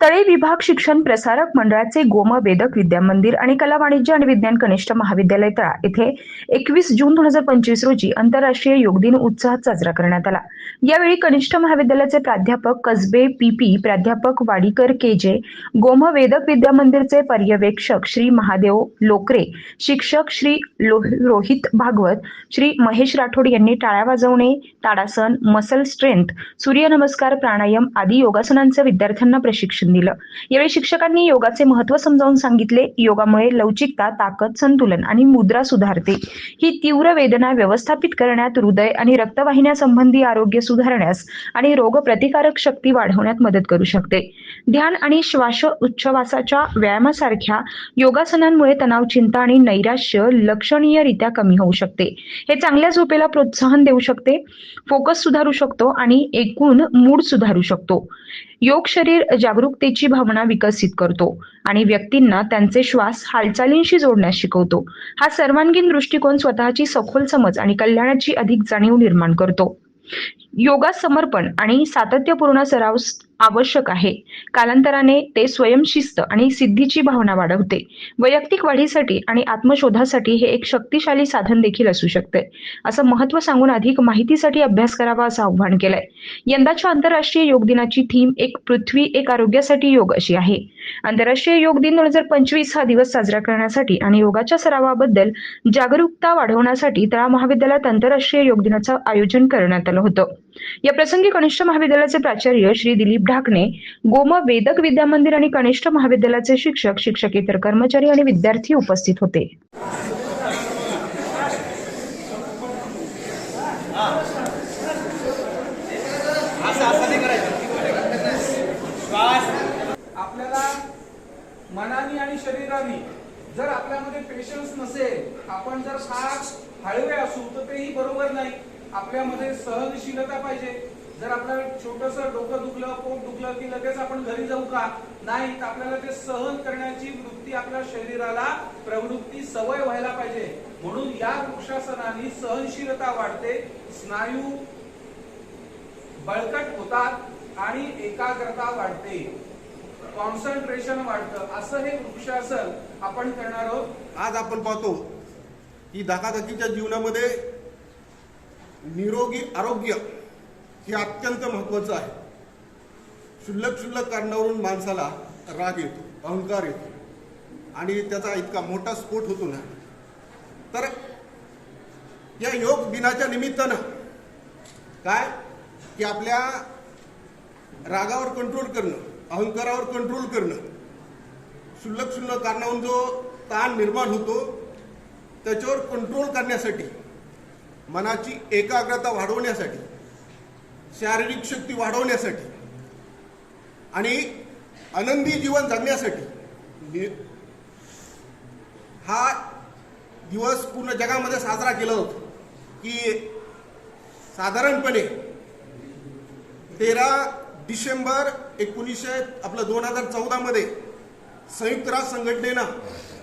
तळे विभाग शिक्षण प्रसारक मंडळाचे गोम वेदक विद्या मंदिर आणि कला वाणिज्य आणि विज्ञान कनिष्ठ महाविद्यालय तळा येथे एकवीस जून दोन हजार पंचवीस रोजी आंतरराष्ट्रीय योग दिन उत्साहात साजरा करण्यात आला. यावेळी कनिष्ठ महाविद्यालयाचे प्राध्यापक कसबे पीपी प्राध्यापक वाडीकर के जे गोम वेदक विद्या मंदिरचे पर्यवेक्षक श्री महादेव लोकरे शिक्षक श्री रोहित भागवत श्री महेश राठोड यांनी टाळ्या वाजवणे ताडासन मसल स्ट्रेंथ सूर्यनमस्कार प्राणायाम आदी योगासनांचं विद्यार्थ्यांना प्रशिक्षण दिलं. यावेळी शिक्षकांनी योगाचे महत्त्व समजावून सांगितले. योगामुळे लवचिकता ताकद संतुलन आणि मुद्रा सुधारते. ही तीव्र वेदना व्यवस्थापित करण्यात हृदय आणि रक्तवाहिन्या संबंधी आरोग्य सुधारण्यास आणि रोगप्रतिकारक शक्ती वाढवण्यात मदत करू शकते. ध्यान आणि श्वास उच्छवासाच्या व्यायामासारख्या योगासनांमुळे तणाव चिंता आणि नैराश्य लक्षणीयरित्या कमी होऊ शकते. हे चांगल्या झोपेला प्रोत्साहन देऊ शकते. फोकस सुधारू शकतो आणि एकूण मूड सुधारू शकतो. योग शरीर जागरूकतेची भावना विकसित करतो आणि व्यक्तींना त्यांचे श्वास हालचालींशी जोडण्यास शिकवतो. हा सर्वांगीण दृष्टिकोन स्वतःची सखोल समज आणि कल्याणाची अधिक जाणीव निर्माण करतो. योगा समर्पण आणि सातत्यपूर्ण सराव आवश्यक आहे. कालांतराने ते स्वयंशिस्त आणि सिद्धीची भावना वाढवते. वैयक्तिक वाढीसाठी आणि आत्मशोधासाठी हे एक शक्तिशाली साधन देखील असू शकते. असं महत्त्व सांगून अधिक माहितीसाठी अभ्यास करावा असं आव्हान केलंय. यंदाच्या आंतरराष्ट्रीय योग दिनाची थीम एक पृथ्वी एक आरोग्यासाठी योग अशी आहे. आंतरराष्ट्रीय योग दिन दोन हजार पंचवीस हा दिवस साजरा करण्यासाठी आणि योगाच्या सरावाबद्दल जागरूकता वाढवण्यासाठी तळा महाविद्यालयात आंतरराष्ट्रीय योग दिनाचं आयोजन करण्यात आलं होतं. या प्रसंगी कनिष्ठ महाविद्यालयाचे प्राचार्य श्री दिलीप ढाकणे गोम वेदक विद्या मंदिर आणि कनिष्ठ महाविद्यालयाचे शिक्षक शिक्षकेतर कर्मचारी आणि विद्यार्थी उपस्थित होते. आपल्याला मनाने आणि शरीराने जर आपल्यामध्ये पेशन्स नसेल आपण जर फार हळवे असू तर तेही बरोबर नाही. आपल्यामध्ये सहनशीलता पाहिजे. जर आपलं छोटस डोकं दुखलं पोट दुखलं की लगेच आपण घरी जाऊ का? नाही तर आपल्याला ते सहन करण्याची वृत्ती आपल्या शरीराला प्रवृत्ती सवय व्हायला पाहिजे. म्हणून या वृक्षासनाने सहनशीलता वाढते स्नायू बळकट होतात आणि एकाग्रता वाढते. कॉन्सन्ट्रेशन वाढतं. असं हे वृक्षासन आपण करणार आहोत. आज आपण पाहतो की धकाधकीच्या जीवनामध्ये निरोगी आरोग्य हे अत्यंत महत्त्वाचं आहे. क्षुल्लक शुल्लक कारणावरून माणसाला राग येतो अहंकार येतो. आणि त्याचा इतका मोठा स्फोट होतो ना तर या योग दिनाच्या निमित्तानं काय? की आपल्या रागावर कंट्रोल करणं अहंकारावर कंट्रोल करणं शुल्लक शुल्लक कारणावरून जो ताण निर्माण होतो त्याच्यावर कंट्रोल करण्यासाठी मनाची एकाग्रता वाढवण्यासाठी शारीरिक शक्ती वाढवण्यासाठी आणि आनंदी जीवन जगण्यासाठी हा दिवस पूर्ण जगामध्ये साजरा केला जातो की साधारणपणे तेरा डिसेंबर एकोणीसशे आपलं दोन हजार चौदामध्ये संयुक्त राष्ट्र संघटनेनं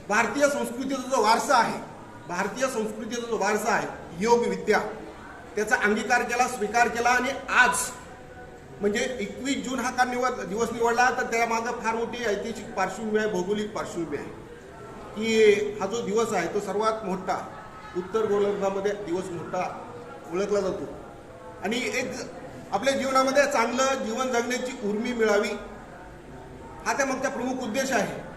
भारतीय संस्कृतीचा जो वारसा आहे भारतीय संस्कृतीचा जो वारसा आहे योग विद्या त्याचा अंगीकार केला स्वीकार केला आणि आज म्हणजे एकवीस जून हा का निवड दिवस निवडला तर त्यामागं फार मोठी ऐतिहासिक पार्श्वभूमी आहे भौगोलिक पार्श्वभूमी आहे. की हा जो दिवस आहे तो सर्वात मोठा उत्तर गोलार्धामध्ये दिवस मोठा ओळखला जातो. आणि एक आपल्या जीवनामध्ये चांगलं जीवन जगण्याची उर्मी मिळावी हा त्या मागचा प्रमुख उद्देश आहे.